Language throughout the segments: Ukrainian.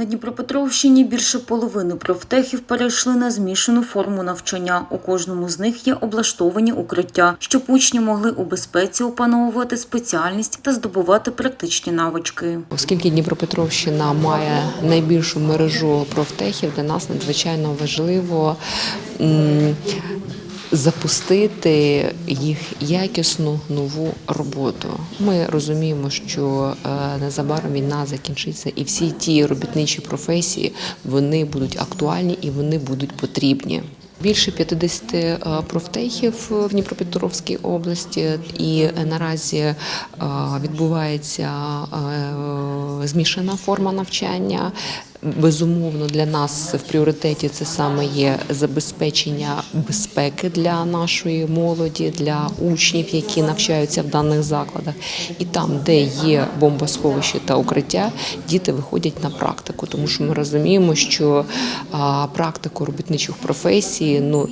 На Дніпропетровщині більше половини профтехів перейшли на змішану форму навчання. У кожному з них є облаштовані укриття, щоб учні могли у безпеці опановувати спеціальність та здобувати практичні навички. Оскільки Дніпропетровщина має найбільшу мережу профтехів, для нас надзвичайно важливо запустити їх якісну нову роботу. Ми розуміємо, що е, незабаром війна закінчиться, і всі ті робітничі професії вони будуть актуальні і вони будуть потрібні. Більше 50 е, профтехів в Дніпропетровській області, і наразі е, відбувається змішана форма навчання. Безумовно, для нас в пріоритеті це саме є забезпечення безпеки для нашої молоді, для учнів, які навчаються в даних закладах. І там, де є бомбосховище та укриття, діти виходять на практику, тому що ми розуміємо, що практику робітничих професій ну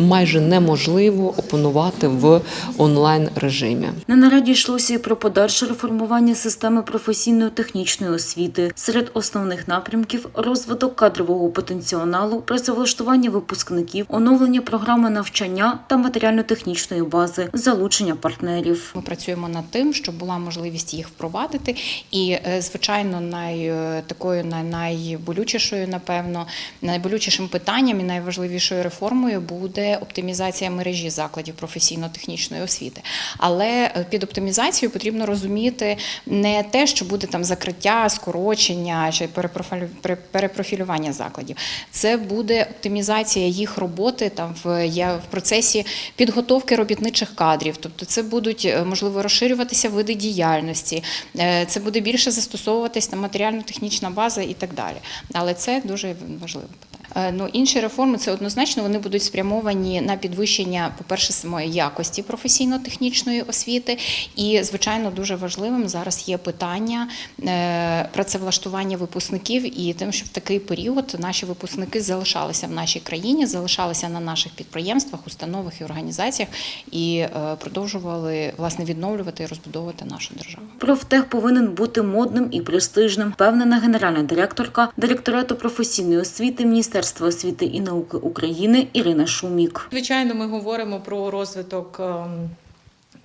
майже неможливо опанувати в онлайн режимі. На нараді йшлося і про подальше реформування системи професійно-технічної освіти. Серед основних напрямків розвиток кадрового потенціалу, працевлаштування випускників, оновлення програми навчання та матеріально-технічної бази, залучення партнерів. Ми працюємо над тим, щоб була можливість їх впровадити. І, е, звичайно, най, е, такою най- найболючішою, напевно, найболючішим питанням і найважливішою реформою буде оптимізація мережі закладів професійно-технічної освіти. Але е, під оптимізацією потрібно розуміти не те, що буде там закриття, скорочення чи перепрофілю- перепрофілювання закладів. Це буде оптимізація їх роботи там в, в процесі підготовки робітничих кадрів. Тобто це будуть е, можливо розширюватися види діяльності, е, це буде більше застосовуватись там матеріально-технічна база і так далі. Але це дуже питання. Е, Ну, інші реформи це однозначно вони будуть спрямовані на підвищення, по-перше, самої якості професійно-технічної освіти. І, звичайно, дуже важливим зараз є питання е, працевлаштування випускників і тим, щоб в такий період наші випускники залишалися в нашій країні, залишалися на наших підприємствах, установах і організаціях і е, продовжували власне відновлювати і розбудовувати нашу державу. Профтех повинен бути модним і престижним, впевнена генеральна директорка директорату професійної освіти Міністерства освіти і науки України Ірина Шумік. Звичайно, ми говоримо про розвиток ем,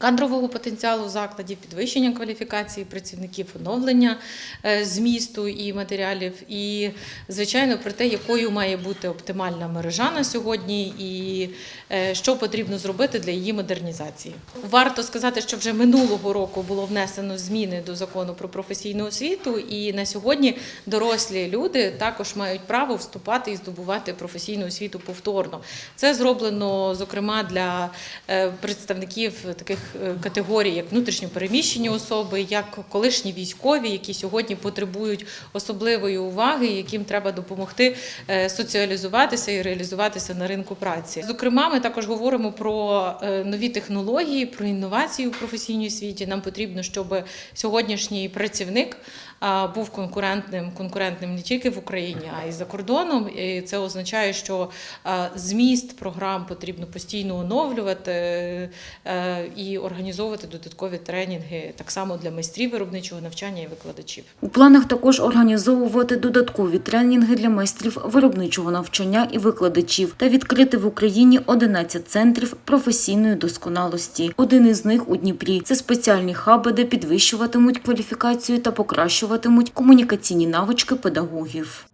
кадрового потенціалу закладів, підвищення кваліфікації працівників, оновлення е, змісту і матеріалів, і звичайно про те, якою має бути оптимальна мережа на сьогодні, і е, що потрібно зробити для її модернізації. Варто сказати, що вже минулого року було внесено зміни до закону про професійну освіту, і на сьогодні дорослі люди також мають право вступати і здобувати професійну освіту повторно. Це зроблено зокрема для е, представників таких категорій, як внутрішньопереміщені особи, як колишні військові, які сьогодні потребують особливої уваги, яким треба допомогти е, соціалізуватися і реалізуватися на ринку праці. Зокрема, ми також говоримо про е, нові технології, про інновації у професійній освіті. Нам потрібно, щоб сьогоднішній працівник був конкурентним, конкурентним не тільки в Україні, а й за кордоном. І це означає, що зміст програм потрібно постійно оновлювати е, і організовувати додаткові тренінги так само для майстрів виробничого навчання і викладачів. У планах також організовувати додаткові тренінги для майстрів виробничого навчання і викладачів та відкрити в Україні 11 центрів професійної досконалості. Один із них у Дніпрі. Це спеціальні хаби, де підвищуватимуть кваліфікацію та покращуватимуть комунікаційні навички педагогів.